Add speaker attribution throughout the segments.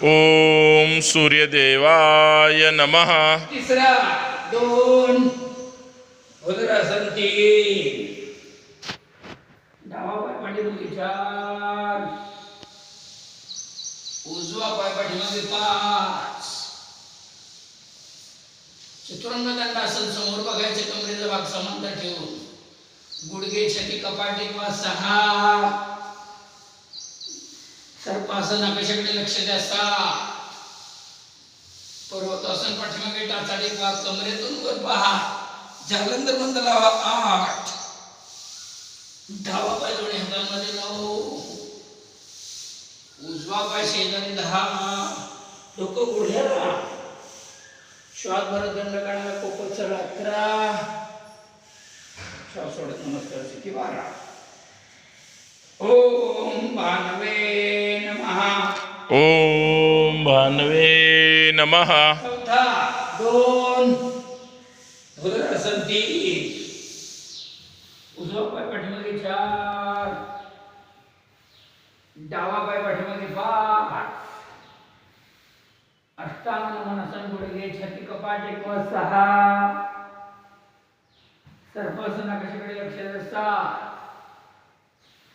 Speaker 1: ओम सूर्यदेवाय नमः।
Speaker 2: तिसरा दोन भद्रासन तीन डावा पाय पाठीमागे चार उजवा पाय पाठीमागे पाच। चतुरंग दंडासन समोर बघायचे कमरेचा भाग समांतर ठेवून. गुडघे छती कपाट किंवा सहा. सर्पासन आकाशाकडे लक्ष द्यासा पर्वतासन पाठीमागे टाचाडी पहा कमरेतून वर पहा. जालंधर बंद लावा आठ. डावा पाय दोन्ही हातांमध्ये लावू. उजवा पाय शेजारी दहा. डोकं गुढ्याला श्वास भरत दंड काढायला कोपल चढ अकरा श्वास सोडत नमस्कार किती बारा. ओम भानवे नम। दोन धुरासन तीन उजवा पाय पाठीमागे चार. डावा पाय पाठीमागे पाच. अष्टांग नमनासन गुडघे छाती कपाट एक व सहा. सर्पासन आकाशाकडे लक्ष द्या सात.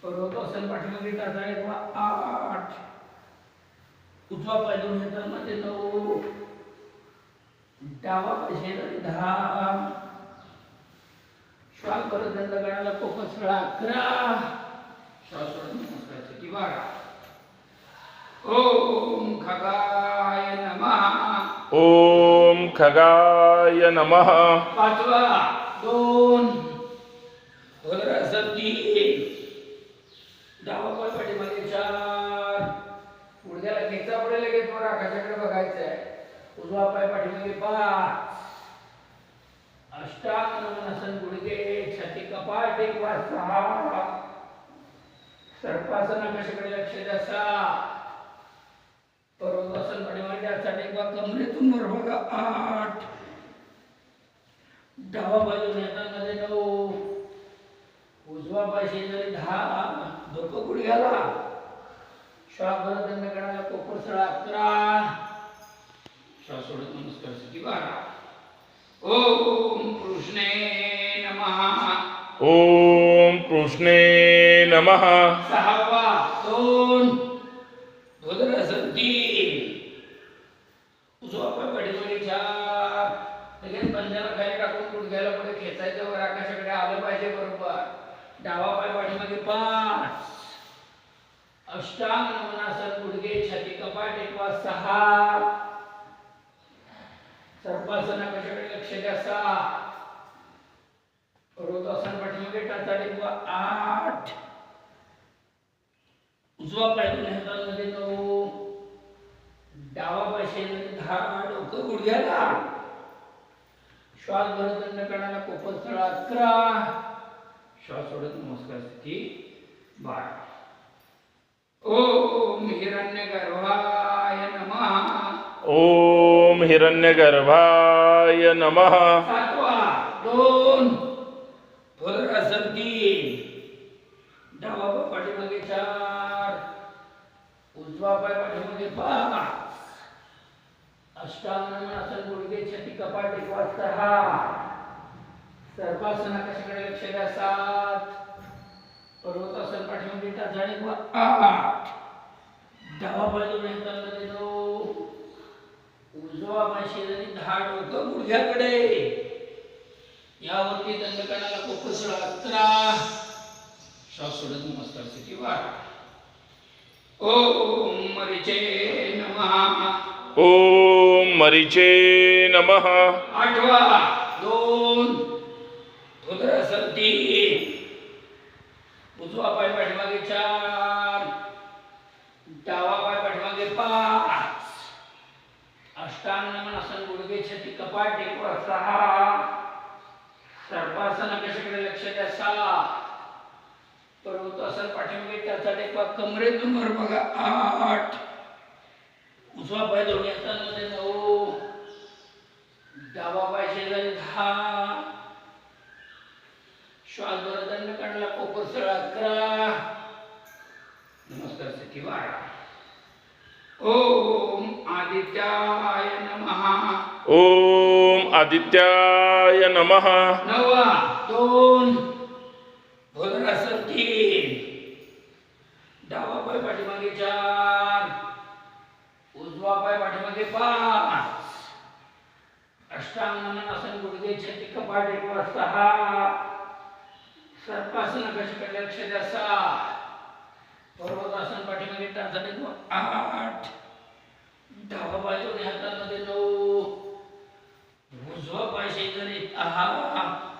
Speaker 2: पर्वतासन पाठीमागे टाचा एक व आठ. उजवा पाय दोन हातांमध्ये नऊ डावा शेजारी दहा श्वास परत गणाला कोकण सोळा अकरा श्वास सोडत नमस्कार स्थिती बारा ओम खगाय नमः.
Speaker 1: ओम खगाय नमः.
Speaker 2: पाचवा दोन भद्रासन तीन डावा पाय पाठीमागे चार गुडघ्याला खेचा पुढे लगेच वर आकाशाकडे बघायचं आहे उजवा पाय पाठीमागे पाच अष्टांग नमनासन गुडघे छाती कपाट एक वा सहा. सर्पासन आकाशाकडे लक्ष द्या सहा पर्वतासन पाठीमागे त्यासाठी एक वा कमरेतून वर बघा आठ. डावा बाजून येताना नऊ. उजवा पाय शेजारी दहा. डोकं गुडघ्याला. श्वास भरत दंड काढायला कोपर सळा अकरा. श्वास सोडत नमस्कार स्थिती बारा ओम कृष्णे नमः.
Speaker 1: ओम कृष्णे नमः.
Speaker 2: सहावा दोन. धोदरासन तीन उजवा पाय पाठीमागे चार लगेच पंजाला खाली टाकून गुडघ्याला पुढे खेचायचं वर आकाशाकडे आलं पाहिजे बरोबर. डावा पाय पाठीमागे पाच. अष्टांग नमनासन गुडघे छाती कपाट एक वा सहा. सर्पासना कशाकडे लक्ष द्या सहा पर्वतासन पाठीमागे टाचा एक आठ. उजवा पाय दोन्ही हातांमध्ये नऊ डावा पाय दहा डोकं गुडघ्याला. श्वास भरत दंड काढायला कोपल स्थळ अकरा. श्वास सोडत नमस्कार स्थिती बारा. ओम हिरण्य गर्भाय नमः.
Speaker 1: ओम हिरण्यगर्भाय नमः.
Speaker 2: दोन. भद्रासन तीन डावा पाठीमागे चार. उजवा पाय पाठीमागे पाच. अष्टांग नमनासन गुडघे छती कपाट एक वाजता सहा सर्पासन आकाशाकडे लक्ष द्या सात. पर्वतासन पाठीमागे टाचाड एक वा आठ. डावा पाय दोन हातांमध्ये नऊ पाय शेजारी दहा डोकं गुडघ्याकडे. यावरती दंडकानाला कोकसळ अकरा. श्वास सोडत नमस्कार स्थिती बारा ओम मरिचे नमः.
Speaker 1: ओम मरीचे नमः.
Speaker 2: आठवा दोन. धुद्रासन तीन उजवा पाय पाठीमागे चार डावा पाय पाठीमागे पाच अष्टांग नमनासन गुडघे छती कपाट एक वर सहा सर्पासन आकाशाकडे लक्ष द्या सहा पर्वतासन पाठीमागे त्याचा टेकवा कमरेतून वर बघा. आठ. उजवा पाय दोन्ही हातांमध्ये नऊ. डावा पाय शेजारी दहा. श्वास भर दंड काढला कोपर सरळ अकरा. नमस्कार सखी बारा ओम आदित्याय नमः.
Speaker 1: ओम आदित्याय नमः.
Speaker 2: नवा दोन. धनुरासन तीन डावा पाय पाठीमागे चार उजवा पाय पाठीमागे पाच अष्टांगण नमनासन गुडघे छाती कपाट एक वर सहा. सर्पासन कशाकडे लक्ष द्या सात. पर्वतासन पाठीमागे टाचाने आठ. डावा पाय दोन्ही हातांमध्ये नऊ. उजवा पाय शेजारी दहा.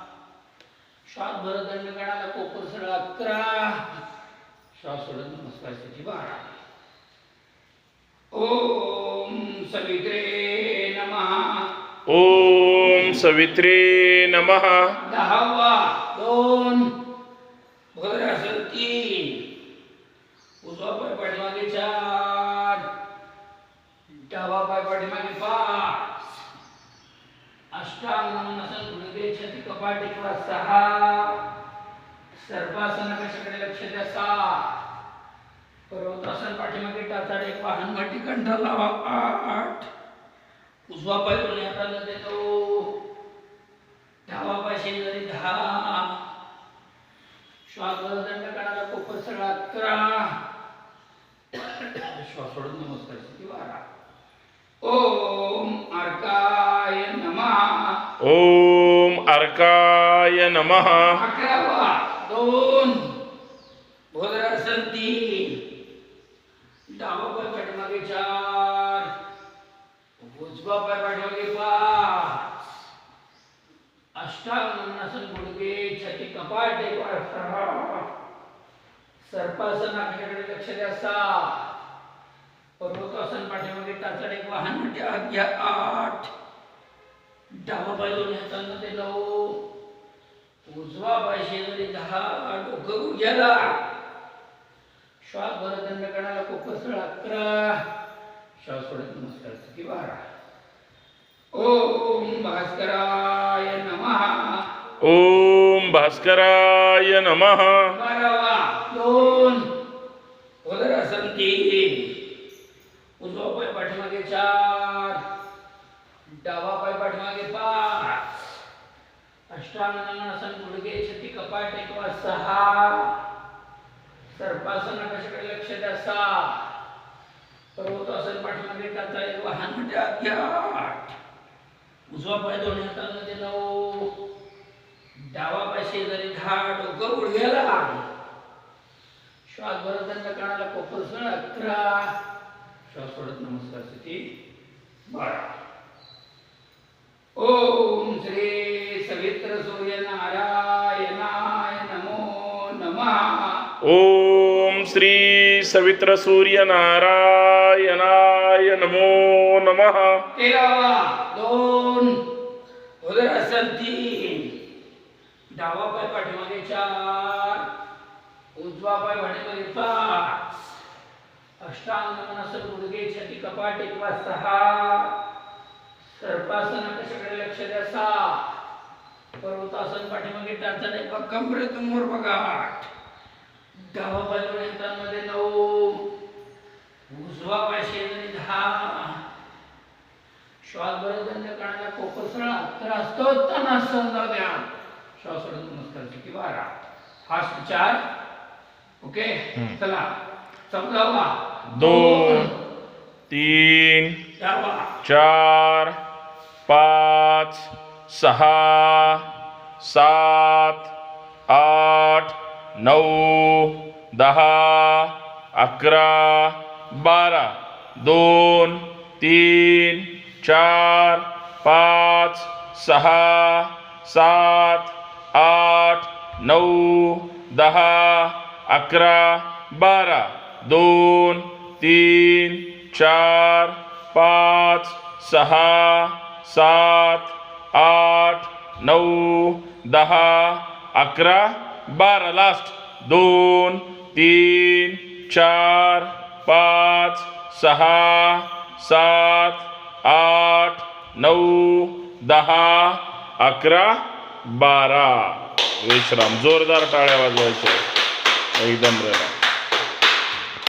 Speaker 2: श्वास भरत दंड काढायला कोपर सरळ अकरा. श्वास सोडत नमस्कार स्थिती बारा ओम सवित्रे नमः।
Speaker 1: ओम सवित्रे नमः।
Speaker 2: दहावा दोन भद्रासन तीन उजवा पाय पाठीमागे चार डावा पाय पाठीमागे पाच अष्टांग नमनासन गुडघे छाती कपाट सहा सर्पासन कशाकडे लक्ष द्या सात पर्वतासन पाठीमागे टाचाडे पाहन माटी कंठ लावा आठ. उजवा पाय दोन्ही हातामध्ये नऊ डावा पाय शेजारी दहा. श्वास दंड काढायला कोपर सरळ अकरा. श्वास सोडून नमस्कार स्थिती बारा ओम अर्काय नमः.
Speaker 1: ओम अर्काय नमः.
Speaker 2: अकरावा दोन भोदरासन तीन डावा पाय पाठीमागे चार उजवा पाय पाठीमागे पाच अष्टांग गुडगे गुडघे छाती कपाट एक वर सर्पासन आपल्याकडे लक्ष द्या सा पर्वतासन पाठीमागे टाचड एक वाहन म्हणजे आज्ञा आठ। डावा पाय दोन्ही हातांमध्ये नऊ। उजवा पाय शेजारी दहा। डोकं उद्याला श्वास भरत दंड काढायला कोपसळ अकरा। श्वास सोडत नमस्कार स्थिती बारा ओम भास्कराय नमः।
Speaker 1: ओम भास्कराय नमः।
Speaker 2: बारावा दोन उदरासन तीन उजवा पाय पाठीमागे चार डावा पाय पाठीमागे पाच अष्टांग नमनासन गुडघे छती कपाट एक वा सहा सर्पासन कशाकडे लक्ष द्या सहा पर्वतासन पाठीमागे टाचा एक वाहन आठ उजवा पाय दोन्ही हाताला नऊ डावा पाय शेजारी घाट डोकं गुडघ्याला श्वास भरत त्यांच्या कानाला कोपर सण अकरा. श्वास सोडत नमस्कार स्थिती बारा ओम श्री सवित्र सूर्य नारायणाय नमो नमः.
Speaker 1: ओम सवित्र सूर्य नारायणाय नमो नमः।
Speaker 2: दोन उदरासन तीन डावा पाय पाठीमागे चार उजवा पाय पाठीमागे पाच अष्टांग नमनासन गुडघे छाती कपाट एक वा सहा सर्पासन कशाकडे लक्ष द्या सात पर्वतासन पाठीमागे टाचन एक कमरे मोर बघा आठ डावा नऊ उजवा शेजारी दहा श्वास काढायला कोपसळा तर असतो त्यांना समजा द्या श्वास सोडून नमस्कार की बारा. फास्ट चार ओके? चला. समजावा.
Speaker 1: दोन तीन चार पाच सहा सात आठ नऊ दहा अकरा बारा दोन तीन चार पाच सहा सात आठ नऊ दहा अकरा बारा दोन तीन चार पाच सहा सात आठ नऊ दहा अकरा बारा लास्ट दोन तीन चार पाच सहा सात आठ नऊ दहा अकरा बारा. विश्राम जोरदार टाळ्या वाजवायच्या एकदम रेला